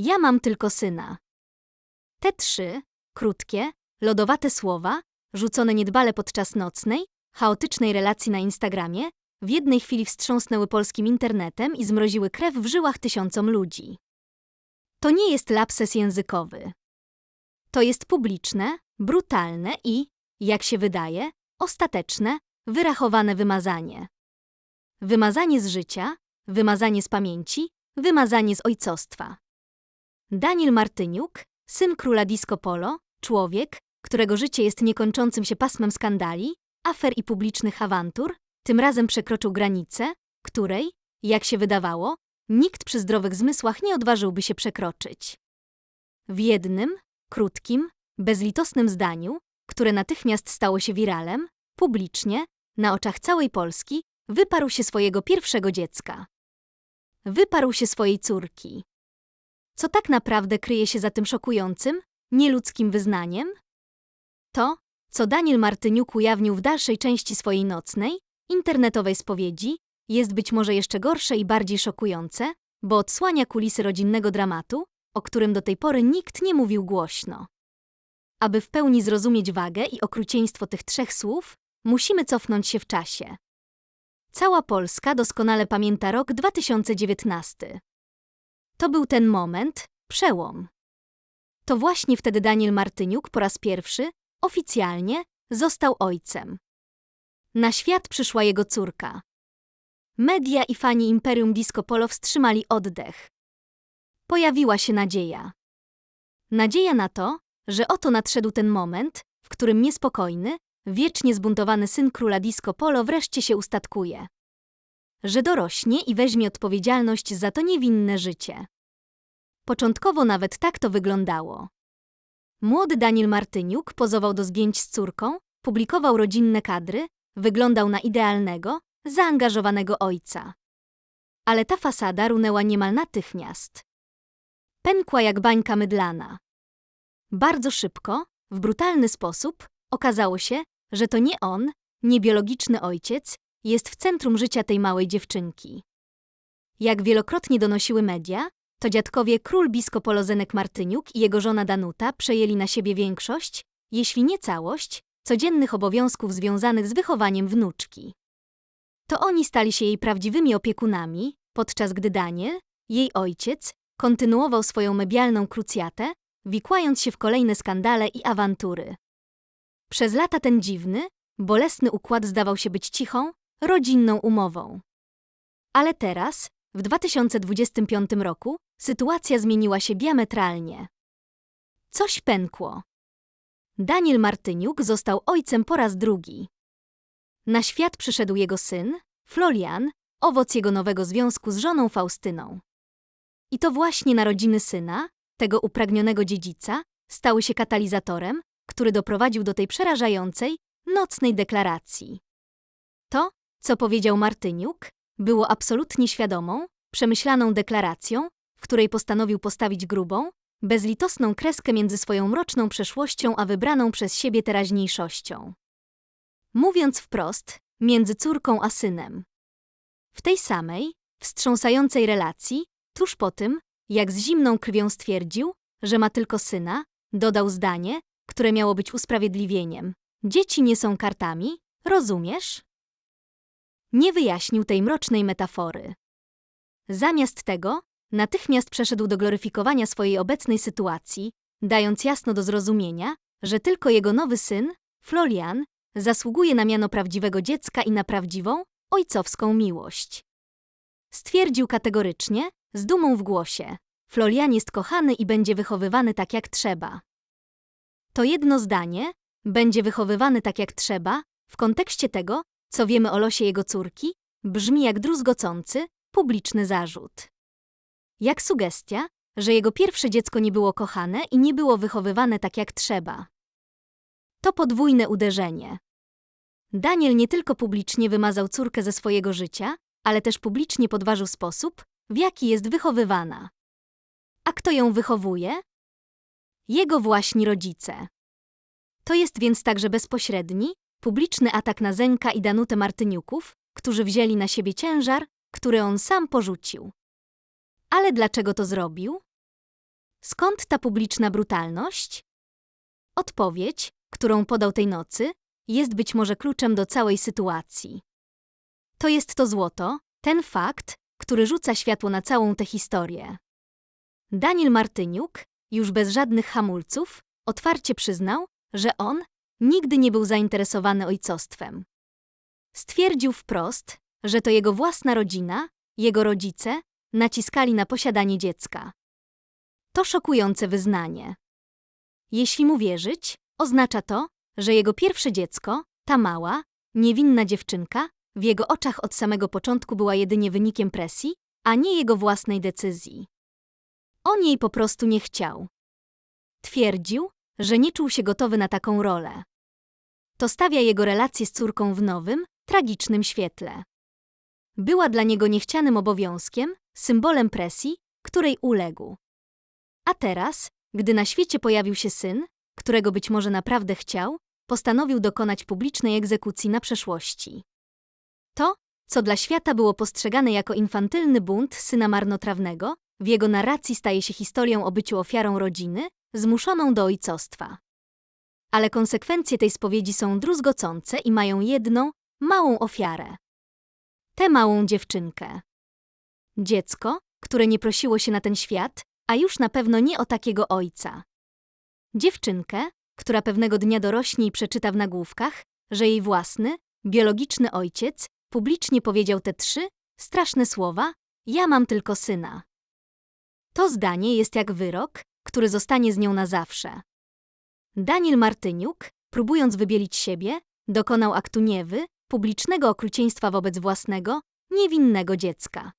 Ja mam tylko syna. Te trzy, krótkie, lodowate słowa, rzucone niedbale podczas nocnej, chaotycznej relacji na Instagramie, w jednej chwili wstrząsnęły polskim internetem i zmroziły krew w żyłach tysiącom ludzi. To nie jest lapses językowy. To jest publiczne, brutalne i, jak się wydaje, ostateczne, wyrachowane wymazanie. Wymazanie z życia, wymazanie z pamięci, wymazanie z ojcostwa. Daniel Martyniuk, syn króla disco polo, człowiek, którego życie jest niekończącym się pasmem skandali, afer i publicznych awantur, tym razem przekroczył granicę, której, jak się wydawało, nikt przy zdrowych zmysłach nie odważyłby się przekroczyć. W jednym, krótkim, bezlitosnym zdaniu, które natychmiast stało się wiralem, publicznie, na oczach całej Polski, wyparł się swojego pierwszego dziecka. Wyparł się swojej córki. Co tak naprawdę kryje się za tym szokującym, nieludzkim wyznaniem? To, co Daniel Martyniuk ujawnił w dalszej części swojej nocnej, internetowej spowiedzi, jest być może jeszcze gorsze i bardziej szokujące, bo odsłania kulisy rodzinnego dramatu, o którym do tej pory nikt nie mówił głośno. Aby w pełni zrozumieć wagę i okrucieństwo tych trzech słów, musimy cofnąć się w czasie. Cała Polska doskonale pamięta rok 2019. To był ten moment, przełom. To właśnie wtedy Daniel Martyniuk po raz pierwszy, oficjalnie, został ojcem. Na świat przyszła jego córka. Media i fani Imperium Disco Polo wstrzymali oddech. Pojawiła się nadzieja. Nadzieja na to, że oto nadszedł ten moment, w którym niespokojny, wiecznie zbuntowany syn króla disco polo wreszcie się ustatkuje. Że dorośnie i weźmie odpowiedzialność za to niewinne życie. Początkowo nawet tak to wyglądało. Młody Daniel Martyniuk pozował do zdjęć z córką, publikował rodzinne kadry, wyglądał na idealnego, zaangażowanego ojca. Ale ta fasada runęła niemal natychmiast. Pękła jak bańka mydlana. Bardzo szybko, w brutalny sposób, okazało się, że to nie on, nie biologiczny ojciec, jest w centrum życia tej małej dziewczynki. Jak wielokrotnie donosiły media, to dziadkowie król biskop Zenek Martyniuk i jego żona Danuta przejęli na siebie większość, jeśli nie całość, codziennych obowiązków związanych z wychowaniem wnuczki. To oni stali się jej prawdziwymi opiekunami, podczas gdy Daniel, jej ojciec, kontynuował swoją medialną krucjatę, wikłając się w kolejne skandale i awantury. Przez lata ten dziwny, bolesny układ zdawał się być cichą, rodzinną umową. Ale teraz, w 2025 roku, sytuacja zmieniła się diametralnie. Coś pękło. Daniel Martyniuk został ojcem po raz drugi. Na świat przyszedł jego syn, Florian, owoc jego nowego związku z żoną Faustyną. I to właśnie narodziny syna, tego upragnionego dziedzica, stały się katalizatorem, który doprowadził do tej przerażającej, nocnej deklaracji. Co powiedział Martyniuk, było absolutnie świadomą, przemyślaną deklaracją, w której postanowił postawić grubą, bezlitosną kreskę między swoją mroczną przeszłością a wybraną przez siebie teraźniejszością. Mówiąc wprost, między córką a synem. W tej samej, wstrząsającej relacji, tuż po tym, jak z zimną krwią stwierdził, że ma tylko syna, dodał zdanie, które miało być usprawiedliwieniem. Dzieci nie są kartami, rozumiesz? Nie wyjaśnił tej mrocznej metafory. Zamiast tego, natychmiast przeszedł do gloryfikowania swojej obecnej sytuacji, dając jasno do zrozumienia, że tylko jego nowy syn, Florian, zasługuje na miano prawdziwego dziecka i na prawdziwą, ojcowską miłość. Stwierdził kategorycznie, z dumą w głosie: Florian jest kochany i będzie wychowywany tak jak trzeba. To jedno zdanie, będzie wychowywany tak jak trzeba, w kontekście tego, co wiemy o losie jego córki, brzmi jak druzgocący, publiczny zarzut. Jak sugestia, że jego pierwsze dziecko nie było kochane i nie było wychowywane tak jak trzeba. To podwójne uderzenie. Daniel nie tylko publicznie wymazał córkę ze swojego życia, ale też publicznie podważył sposób, w jaki jest wychowywana. A kto ją wychowuje? Jego właśnie rodzice. To jest więc także bezpośredni, publiczny atak na Zenka i Danutę Martyniuków, którzy wzięli na siebie ciężar, który on sam porzucił. Ale dlaczego to zrobił? Skąd ta publiczna brutalność? Odpowiedź, którą podał tej nocy, jest być może kluczem do całej sytuacji. To jest to złoto, ten fakt, który rzuca światło na całą tę historię. Daniel Martyniuk, już bez żadnych hamulców, otwarcie przyznał, że on nigdy nie był zainteresowany ojcostwem. Stwierdził wprost, że to jego własna rodzina, jego rodzice, naciskali na posiadanie dziecka. To szokujące wyznanie. Jeśli mu wierzyć, oznacza to, że jego pierwsze dziecko, ta mała, niewinna dziewczynka, w jego oczach od samego początku była jedynie wynikiem presji, a nie jego własnej decyzji. On jej po prostu nie chciał. Twierdził, że nie czuł się gotowy na taką rolę. To stawia jego relację z córką w nowym, tragicznym świetle. Była dla niego niechcianym obowiązkiem, symbolem presji, której uległ. A teraz, gdy na świecie pojawił się syn, którego być może naprawdę chciał, postanowił dokonać publicznej egzekucji na przeszłości. To, co dla świata było postrzegane jako infantylny bunt syna marnotrawnego, w jego narracji staje się historią o byciu ofiarą rodziny, zmuszoną do ojcostwa. Ale konsekwencje tej spowiedzi są druzgocące i mają jedną, małą ofiarę. Tę małą dziewczynkę. Dziecko, które nie prosiło się na ten świat, a już na pewno nie o takiego ojca. Dziewczynkę, która pewnego dnia dorośnie i przeczyta w nagłówkach, że jej własny, biologiczny ojciec publicznie powiedział te trzy straszne słowa: Ja mam tylko syna. To zdanie jest jak wyrok, który zostanie z nią na zawsze. Daniel Martyniuk, próbując wybielić siebie, dokonał aktu niewy, publicznego okrucieństwa wobec własnego, niewinnego dziecka.